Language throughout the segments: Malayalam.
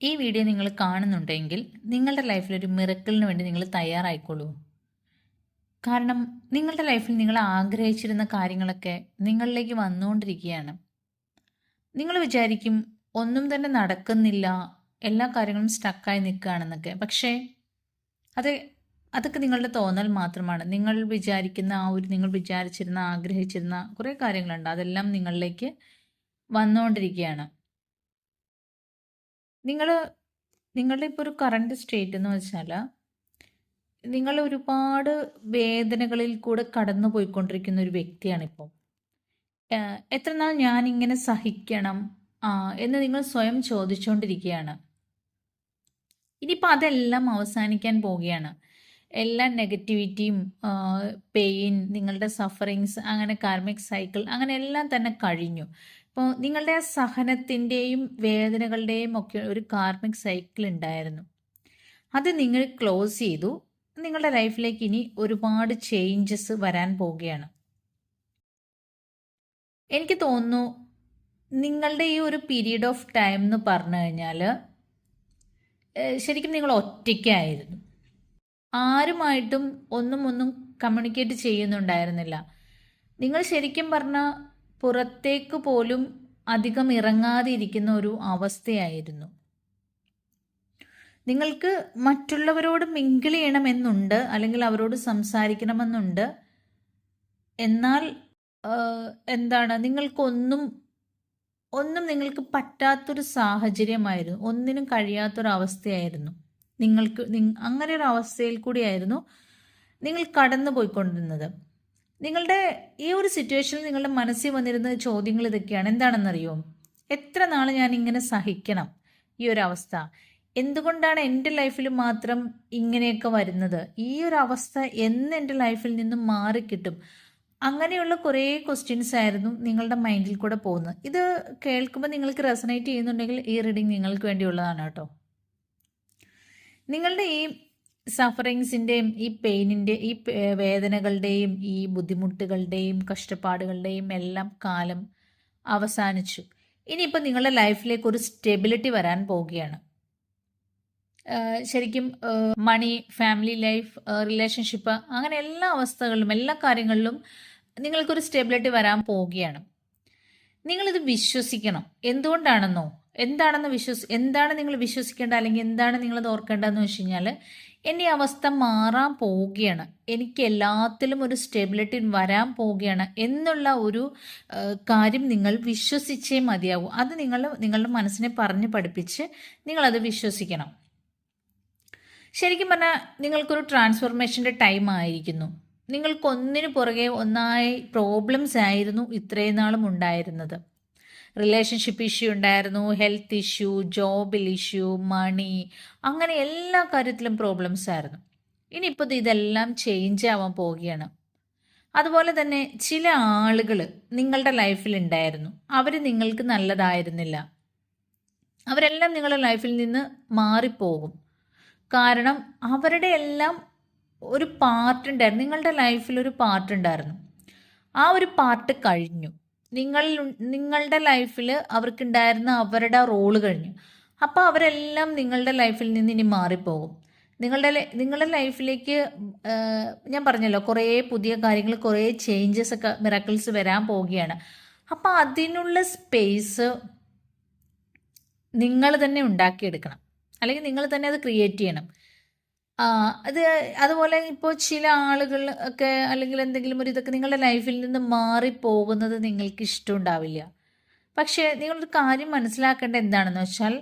ഈ വീഡിയോ നിങ്ങൾ കാണുന്നുണ്ടെങ്കിൽ നിങ്ങളുടെ ലൈഫിൽ ഒരു മിറക്കിളിന് വേണ്ടി നിങ്ങൾ തയ്യാറായിക്കോളൂ. കാരണം നിങ്ങളുടെ ലൈഫിൽ നിങ്ങൾ ആഗ്രഹിച്ചിരുന്ന കാര്യങ്ങളൊക്കെ നിങ്ങളിലേക്ക് വന്നുകൊണ്ടിരിക്കുകയാണ്. നിങ്ങൾ വിചാരിക്കും ഒന്നും തന്നെ നടക്കുന്നില്ല എല്ലാ കാര്യങ്ങളും സ്റ്റക്കായി നിൽക്കുകയാണെന്നൊക്കെ. പക്ഷേ അത് അതൊക്കെ നിങ്ങളുടെ തോന്നൽ മാത്രമാണ്. നിങ്ങൾ വിചാരിക്കുന്ന ആ ഒരു നിങ്ങൾ വിചാരിച്ചിരുന്ന ആഗ്രഹിച്ചിരുന്ന കുറേ കാര്യങ്ങളുണ്ട്. അതെല്ലാം നിങ്ങളിലേക്ക് വന്നുകൊണ്ടിരിക്കുകയാണ്. നിങ്ങൾ നിങ്ങളുടെ ഇപ്പോൾ ഒരു കറണ്ട് സ്റ്റേറ്റ് എന്ന് വെച്ചാൽ നിങ്ങൾ ഒരുപാട് വേദനകളിൽ കൂടെ കടന്നു പോയിക്കൊണ്ടിരിക്കുന്ന ഒരു വ്യക്തിയാണിപ്പോൾ എത്ര നാൾ ഞാനിങ്ങനെ സഹിക്കണം? ആ, എന്ന് നിങ്ങൾ സ്വയം ചോദിച്ചുകൊണ്ടിരിക്കുകയാണ് ഇനിയിപ്പോൾ അതെല്ലാം അവസാനിക്കാൻ പോവുകയാണ്. എല്ലാ നെഗറ്റിവിറ്റിയും പെയിൻ നിങ്ങളുടെ സഫറിങ്സ് അങ്ങനെ കാർമിക് സൈക്കിൾ അങ്ങനെ എല്ലാം തന്നെ കഴിഞ്ഞു. ഇപ്പോൾ നിങ്ങളുടെ ആ സഹനത്തിന്റെയും വേദനകളുടെയും ഒക്കെ ഒരു കാർമിക് സൈക്കിൾ ഉണ്ടായിരുന്നു. അത് നിങ്ങൾ ക്ലോസ് ചെയ്തു. നിങ്ങളുടെ ലൈഫിലേക്ക് ഇനി ഒരുപാട് ചേഞ്ചസ് വരാൻ പോവുകയാണ്. എനിക്ക് തോന്നുന്നു നിങ്ങളുടെ ഈ ഒരു പീരീഡ് ഓഫ് ടൈം എന്ന് പറഞ്ഞു കഴിഞ്ഞാൽ ശരിക്കും നിങ്ങൾ ഒറ്റയ്ക്കായിരുന്നു. ആരുമായിട്ടും ഒന്നും ഒന്നും കമ്മ്യൂണിക്കേറ്റ് ചെയ്യുന്നുണ്ടായിരുന്നില്ല. നിങ്ങൾ ശരിക്കും പറഞ്ഞാൽ പുറത്തേക്ക് പോലും അധികം ഇറങ്ങാതിരിക്കുന്ന ഒരു അവസ്ഥയായിരുന്നു. നിങ്ങൾക്ക് മറ്റുള്ളവരോട് മിങ്കിൾ ചെയ്യണമെന്നുണ്ട് അല്ലെങ്കിൽ അവരോട് സംസാരിക്കണമെന്നുണ്ട്. എന്നാൽ എന്താണ് നിങ്ങൾക്കൊന്നും ഒന്നും നിങ്ങൾക്ക് പറ്റാത്തൊരു സാഹചര്യമായിരുന്നു. ഒന്നിനും കഴിയാത്തൊരവസ്ഥയായിരുന്നു നിങ്ങൾക്ക് അങ്ങനെ ഒരു അവസ്ഥയിൽ കൂടിയായിരുന്നു നിങ്ങൾ കടന്നു പോയിക്കൊണ്ടിരുന്നത് നിങ്ങളുടെ ഈ ഒരു സിറ്റുവേഷനിൽ നിങ്ങളുടെ മനസ്സിൽ വന്നിരുന്ന ചോദ്യങ്ങൾ ഇതൊക്കെയാണ്. എന്താണെന്നറിയോ? എത്ര നാൾ ഞാൻ ഇങ്ങനെ സഹിക്കണം ഈ ഒരു അവസ്ഥ? എന്തുകൊണ്ടാണ് എന്റെ ലൈഫിൽ മാത്രം ഇങ്ങനെയൊക്കെ വരുന്നത്? ഈ ഒരു അവസ്ഥ എന്ന് എന്റെ ലൈഫിൽ നിന്നും മാറിക്കിട്ടും അങ്ങനെയുള്ള കുറേ ക്വസ്റ്റ്യൻസ് ആയിരുന്നു നിങ്ങളുടെ മൈൻഡിൽ കൂടെ പോകുന്നത്. ഇത് കേൾക്കുമ്പോൾ നിങ്ങൾക്ക് റെസനേറ്റ് ചെയ്യുന്നുണ്ടെങ്കിൽ ഈ റീഡിങ് നിങ്ങൾക്ക് വേണ്ടിയുള്ളതാണ് കേട്ടോ. നിങ്ങളുടെ ഈ സഫറിങ്സിന്റെയും ഈ പെയിനിന്റെ ഈ വേദനകളുടെയും ഈ ബുദ്ധിമുട്ടുകളുടെയും കഷ്ടപ്പാടുകളുടെയും എല്ലാം കാലം അവസാനിച്ചു. ഇനിയിപ്പോൾ നിങ്ങളുടെ ലൈഫിലേക്ക് ഒരു സ്റ്റെബിലിറ്റി വരാൻ പോവുകയാണ്. ശരിക്കും മണി ഫാമിലി ലൈഫ് റിലേഷൻഷിപ്പ് അങ്ങനെ എല്ലാ അവസ്ഥകളിലും എല്ലാ കാര്യങ്ങളിലും നിങ്ങൾക്കൊരു സ്റ്റെബിലിറ്റി വരാൻ പോവുകയാണ്. നിങ്ങളിത് വിശ്വസിക്കണം. എന്തുകൊണ്ടാണെന്നോ? എന്താണെന്ന് വിശ്വസി എന്താണ് നിങ്ങൾ വിശ്വസിക്കേണ്ട അല്ലെങ്കിൽ എന്താണ് നിങ്ങളത് ഓർക്കേണ്ടതെന്ന് വെച്ച് കഴിഞ്ഞാൽ എന്റെ അവസ്ഥ മാറാൻ പോവുകയാണ്. എനിക്ക് എല്ലാത്തിലും ഒരു സ്റ്റെബിലിറ്റി വരാൻ പോവുകയാണ് എന്നുള്ള ഒരു കാര്യം നിങ്ങൾ വിശ്വസിച്ചേ മതിയാവൂ. അത് നിങ്ങൾ നിങ്ങളുടെ മനസ്സിനെ പറഞ്ഞ് പഠിപ്പിച്ച് നിങ്ങളത് വിശ്വസിക്കണം. ശരിക്കും പറഞ്ഞാൽ നിങ്ങൾക്കൊരു ട്രാൻസ്ഫോർമേഷന്റെ ടൈം ആയിരിക്കുന്നു. നിങ്ങൾക്കൊന്നിനു പുറകെ ഒന്നായി പ്രോബ്ലംസ് ആയിരുന്നു ഇത്രയും നാളും ഉണ്ടായിരുന്നത്. റിലേഷൻഷിപ്പ് ഇഷ്യൂ ഉണ്ടായിരുന്നു ഹെൽത്ത് ഇഷ്യൂ ജോബിൽ ഇഷ്യൂ മണി അങ്ങനെ എല്ലാ കാര്യത്തിലും പ്രോബ്ലംസ് ആയിരുന്നു. ഇനിയിപ്പോൾ ഇതെല്ലാം ചേഞ്ച് ആവാൻ പോവുകയാണ്. അതുപോലെ തന്നെ ചില ആളുകൾ നിങ്ങളുടെ ലൈഫിൽ ഉണ്ടായിരുന്നു. അവർ നിങ്ങൾക്ക് നല്ലതായിരുന്നില്ല. അവരെല്ലാം നിങ്ങളുടെ ലൈഫിൽ നിന്ന് മാറിപ്പോകും. കാരണം അവരുടെ എല്ലാം ഒരു പാർട്ട് ഉണ്ടായിരുന്നു. നിങ്ങളുടെ ലൈഫിൽ ഒരു പാർട്ട് ഉണ്ടായിരുന്നു. ആ ഒരു പാർട്ട് കഴിഞ്ഞു. നിങ്ങൾ നിങ്ങളുടെ ലൈഫിൽ അവർക്കുണ്ടായിരുന്ന അവരുടെ റോൾ കഴിഞ്ഞു. അപ്പോൾ അവരെല്ലാം നിങ്ങളുടെ ലൈഫിൽ നിന്ന് ഇനി മാറിപ്പോകും. നിങ്ങളുടെ നിങ്ങളുടെ ലൈഫിലേക്ക് ഞാൻ പറഞ്ഞല്ലോ കുറേ പുതിയ കാര്യങ്ങൾ കുറേ ചേഞ്ചസ് ഒക്കെ മിറക്കിൾസ് വരാൻ പോവുകയാണ്. അപ്പോൾ അതിനുള്ള സ്പേസ് നിങ്ങൾ തന്നെ ഉണ്ടാക്കിയെടുക്കണം. അല്ലെങ്കിൽ നിങ്ങൾ തന്നെ അത് ക്രിയേറ്റ് ചെയ്യണം. ആ, അത് അതുപോലെ ഇപ്പോൾ ചില ആളുകൾ ഒക്കെ അല്ലെങ്കിൽ എന്തെങ്കിലും ഒരു ഇതൊക്കെ നിങ്ങളുടെ ലൈഫിൽ നിന്ന് മാറിപ്പോകുന്നത് നിങ്ങൾക്ക് ഇഷ്ടമുണ്ടാവില്ല. പക്ഷേ നിങ്ങളൊരു കാര്യം മനസ്സിലാക്കേണ്ട എന്താണെന്ന് വെച്ചാൽ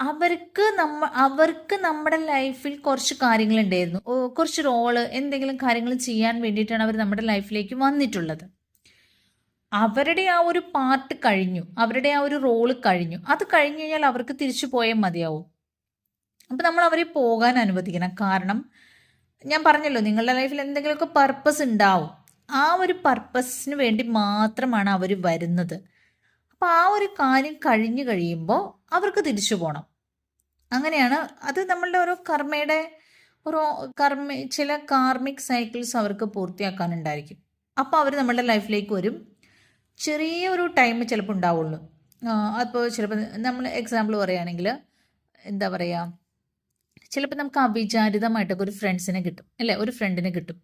അവർക്ക് നമ്മ അവർക്ക് നമ്മുടെ ലൈഫിൽ കുറച്ച് കാര്യങ്ങളുണ്ടായിരുന്നു കുറച്ച് റോൾ എന്തെങ്കിലും കാര്യങ്ങൾ ചെയ്യാൻ വേണ്ടിയിട്ടാണ് അവർ നമ്മുടെ ലൈഫിലേക്ക് വന്നിട്ടുള്ളത്. അവരുടെ ആ ഒരു പാർട്ട് കഴിഞ്ഞു. അവരുടെ ആ ഒരു റോൾ കഴിഞ്ഞു. അത് കഴിഞ്ഞു കഴിഞ്ഞാൽ അവർക്ക് തിരിച്ചു പോയാൽ മതിയാവും. അപ്പം നമ്മൾ അവരെ പോകാൻ അനുവദിക്കണം. കാരണം ഞാൻ പറഞ്ഞല്ലോ നിങ്ങളുടെ ലൈഫിൽ എന്തെങ്കിലുമൊക്കെ പർപ്പസ് ഉണ്ടാവും. ആ ഒരു പർപ്പസിന് വേണ്ടി മാത്രമാണ് അവർ വരുന്നത്. അപ്പോൾ ആ ഒരു കാര്യം കഴിഞ്ഞു കഴിയുമ്പോൾ അവർക്ക് തിരിച്ചു പോകണം അങ്ങനെയാണ് അത് നമ്മളുടെ ഓരോ കർമ്മയുടെ ഒരു കർമ്മ ചില കാർമിക് സൈക്കിൾസ് അവർക്ക് പൂർത്തിയാക്കാനുണ്ടായിരിക്കും. അപ്പോൾ അവർ നമ്മളുടെ ലൈഫിലേക്ക് വരും. ചെറിയൊരു ടൈം ചിലപ്പോൾ ഉണ്ടാവുള്ളൂ. അപ്പോൾ ചിലപ്പോൾ നമ്മൾ എക്സാമ്പിൾ പറയുകയാണെങ്കിൽ എന്താ പറയുക? ചിലപ്പോൾ നമുക്ക് അവിചാരിതമായിട്ടൊക്കെ ഒരു ഫ്രണ്ട്സിനെ കിട്ടും അല്ലേ? ഒരു ഫ്രണ്ടിനെ കിട്ടും.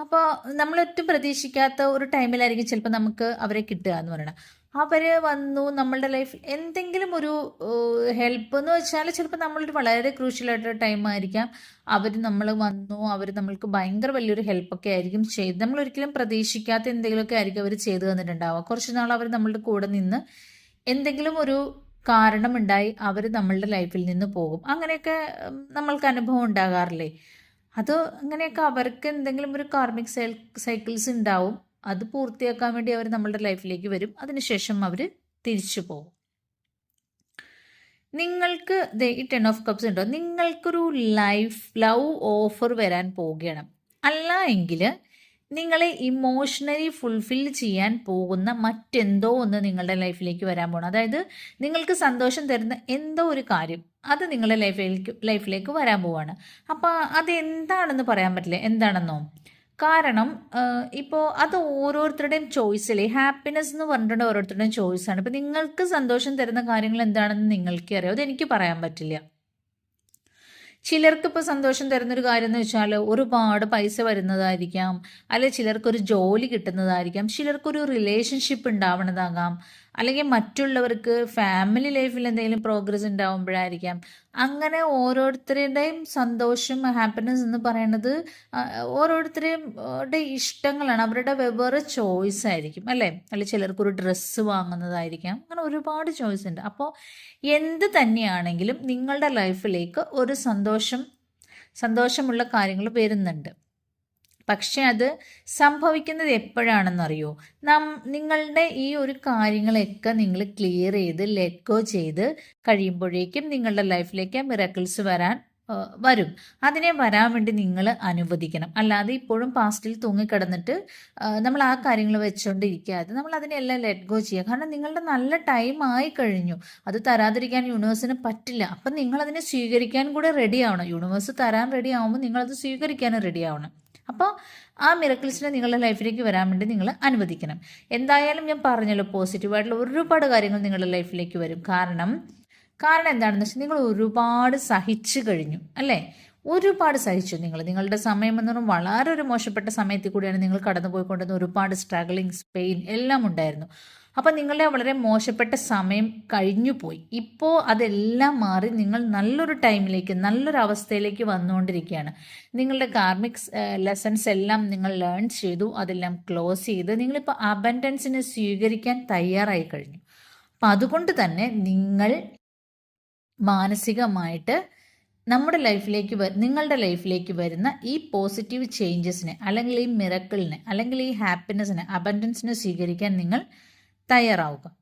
അപ്പോൾ നമ്മളൊട്ടും പ്രതീക്ഷിക്കാത്ത ഒരു ടൈമിലായിരിക്കും ചിലപ്പോൾ നമുക്ക് അവരെ കിട്ടുക എന്ന് പറയണം. അവർ വന്നു നമ്മളുടെ ലൈഫിൽ എന്തെങ്കിലും ഒരു ഹെൽപ്പ് എന്ന് വെച്ചാൽ ചിലപ്പോൾ നമ്മളൊരു വളരെ ക്രൂഷ്യലായിട്ടൊരു ടൈം ആയിരിക്കാം. അവർ നമ്മൾ വന്നു അവർ നമ്മൾക്ക് ഭയങ്കര വലിയൊരു ഹെൽപ്പൊക്കെ ആയിരിക്കും ചെയ്ത് നമ്മൾ ഒരിക്കലും പ്രതീക്ഷിക്കാത്ത എന്തെങ്കിലുമൊക്കെ ആയിരിക്കും അവർ ചെയ്തു തന്നിട്ടുണ്ടാവുക. കുറച്ച് നാൾ അവർ നമ്മളുടെ കൂടെ നിന്ന് എന്തെങ്കിലും ഒരു കാരണമുണ്ടായി അവർ നമ്മളുടെ ലൈഫിൽ നിന്ന് പോകും. അങ്ങനെയൊക്കെ നമ്മൾക്ക് അനുഭവം ഉണ്ടാകാറില്ലേ? അത് അങ്ങനെയൊക്കെ അവർക്ക് എന്തെങ്കിലും ഒരു കാർമിക് സൈക്കിൾസ് ഉണ്ടാവും. അത് പൂർത്തിയാക്കാൻ വേണ്ടി അവർ നമ്മളുടെ ലൈഫിലേക്ക് വരും. അതിനുശേഷം അവർ തിരിച്ചു പോകും. നിങ്ങൾക്ക് ഈ ടെൻ ഓഫ് കപ്സ് ഉണ്ടോ? നിങ്ങൾക്കൊരു ലൈഫ് ലവ് ഓഫർ വരാൻ പോവുകയാണ്. അല്ല എങ്കിൽ നിങ്ങളെ ഇമോഷണലി ഫുൾഫിൽ ചെയ്യാൻ പോകുന്ന മറ്റെന്തോ ഒന്ന് നിങ്ങളുടെ ലൈഫിലേക്ക് വരാൻ പോകണം അതായത് നിങ്ങൾക്ക് സന്തോഷം തരുന്ന എന്തോ ഒരു കാര്യം അത് നിങ്ങളുടെ ലൈഫിലേക്ക് ലൈഫിലേക്ക് വരാൻ പോവാണ്. അപ്പോൾ അത് എന്താണെന്ന് പറയാൻ പറ്റില്ല? എന്താണെന്നോ? കാരണം ഇപ്പോൾ അത് ഓരോരുത്തരുടെയും ചോയ്സിലെ ഹാപ്പിനെസ് എന്ന് പറഞ്ഞിട്ടുണ്ട് ഓരോരുത്തരുടെയും ചോയ്സാണ് ഇപ്പം നിങ്ങൾക്ക് സന്തോഷം തരുന്ന കാര്യങ്ങൾ എന്താണെന്ന് നിങ്ങൾക്കറിയാം. അത് എനിക്ക് പറയാൻ പറ്റില്ല. ചിലർക്ക് ഇപ്പോൾ സന്തോഷം തരുന്നൊരു കാര്യം എന്ന് വെച്ചാൽ ഒരുപാട് പൈസ വരുന്നതായിരിക്കാം. അല്ലെ ചിലർക്കൊരു ജോലി കിട്ടുന്നതായിരിക്കാം. ചിലർക്കൊരു റിലേഷൻഷിപ്പ് ഉണ്ടാവണതാകാം. അല്ലെങ്കിൽ മറ്റുള്ളവർക്ക് ഫാമിലി ലൈഫിൽ എന്തെങ്കിലും പ്രോഗ്രസ് ഉണ്ടാവുമ്പോഴായിരിക്കാം. അങ്ങനെ ഓരോരുത്തരുടെയും സന്തോഷം ഹാപ്പിനെസ് എന്ന് പറയുന്നത് ഓരോരുത്തരുടെ ഇഷ്ടങ്ങളാണ്. അവരുടെ വെവ്വേറെ ചോയ്സ് ആയിരിക്കും അല്ലേ? അല്ലെ ചിലർക്കൊരു ഡ്രസ്സ് വാങ്ങുന്നതായിരിക്കാം. അങ്ങനെ ഒരുപാട് ചോയ്സ് ഉണ്ട്. അപ്പോൾ എന്ത് തന്നെയാണെങ്കിലും നിങ്ങളുടെ ലൈഫിലേക്ക് ഒരു സന്തോഷം സന്തോഷമുള്ള കാര്യങ്ങൾ വരുന്നുണ്ട്. പക്ഷെ അത് സംഭവിക്കുന്നത് എപ്പോഴാണെന്നറിയോ? നം നിങ്ങളുടെ ഈ ഒരു കാര്യങ്ങളൊക്കെ നിങ്ങൾ ക്ലിയർ ചെയ്ത് ലെക്കോ ചെയ്ത് കഴിയുമ്പോഴേക്കും നിങ്ങളുടെ ലൈഫിലേക്ക് മിറക്കിൾസ് വരാൻ വരും. അതിനെ വരാൻ വേണ്ടി നിങ്ങൾ അനുവദിക്കണം. അല്ലാതെ ഇപ്പോഴും പാസ്റ്റിൽ തൂങ്ങിക്കിടന്നിട്ട് നമ്മൾ ആ കാര്യങ്ങൾ വെച്ചുകൊണ്ടിരിക്കാതെ നമ്മൾ അതിനെല്ലാം ലെറ്റ് ഗോ ചെയ്യുക. കാരണം നിങ്ങളുടെ നല്ല ടൈം ആയി കഴിഞ്ഞു. അത് തരാതിരിക്കാൻ യൂണിവേഴ്സിന് പറ്റില്ല. അപ്പം നിങ്ങൾ അതിനെ സ്വീകരിക്കാൻ കൂടെ റെഡി ആവണം. യൂണിവേഴ്സ് തരാൻ റെഡി ആവുമ്പോൾ നിങ്ങളത് സ്വീകരിക്കാനും റെഡി ആവണം. അപ്പോൾ ആ മിറക്കിൾസിനെ നിങ്ങളുടെ ലൈഫിലേക്ക് വരാൻ വേണ്ടി നിങ്ങൾ അനുവദിക്കണം. എന്തായാലും ഞാൻ പറഞ്ഞല്ലോ പോസിറ്റീവായിട്ടുള്ള ഒരുപാട് കാര്യങ്ങൾ നിങ്ങളുടെ ലൈഫിലേക്ക് വരും. കാരണം കാരണം എന്താണെന്ന് വെച്ചാൽ നിങ്ങൾ ഒരുപാട് സഹിച്ചു കഴിഞ്ഞു അല്ലേ? ഒരുപാട് സഹിച്ചു നിങ്ങൾ. നിങ്ങളുടെ സമയം എന്ന് പറഞ്ഞാൽ വളരെ ഒരു മോശപ്പെട്ട സമയത്തിൽ കൂടിയാണ് നിങ്ങൾ കടന്നു പോയിക്കൊണ്ടിരുന്ന ഒരുപാട് സ്ട്രഗിളിങ്സ് പെയിൻ എല്ലാം ഉണ്ടായിരുന്നു. അപ്പം നിങ്ങളുടെ വളരെ മോശപ്പെട്ട സമയം കഴിഞ്ഞു പോയി. ഇപ്പോൾ അതെല്ലാം മാറി നിങ്ങൾ നല്ലൊരു ടൈമിലേക്ക് നല്ലൊരു അവസ്ഥയിലേക്ക് വന്നുകൊണ്ടിരിക്കുകയാണ്. നിങ്ങളുടെ കാർമിക് ലെസൺസ് എല്ലാം നിങ്ങൾ ലേൺ ചെയ്തു അതെല്ലാം ക്ലോസ് ചെയ്ത് നിങ്ങളിപ്പോൾ അബൻഡൻസിനെ സ്വീകരിക്കാൻ തയ്യാറായി കഴിഞ്ഞു. അപ്പം അതുകൊണ്ട് തന്നെ നിങ്ങൾ മാനസികമായിട്ട് നമ്മുടെ ലൈഫിലേക്ക് നിങ്ങളുടെ ലൈഫിലേക്ക് വരുന്ന ഈ പോസിറ്റീവ് ചേഞ്ചസിനെ അല്ലെങ്കിൽ ഈ മിറക്കിളിനെ അല്ലെങ്കിൽ ഈ ഹാപ്പിനെസ്സിനെ അബൻഡൻസിനെ സ്വീകരിക്കാൻ നിങ്ങൾ തയ്യാറാവുക.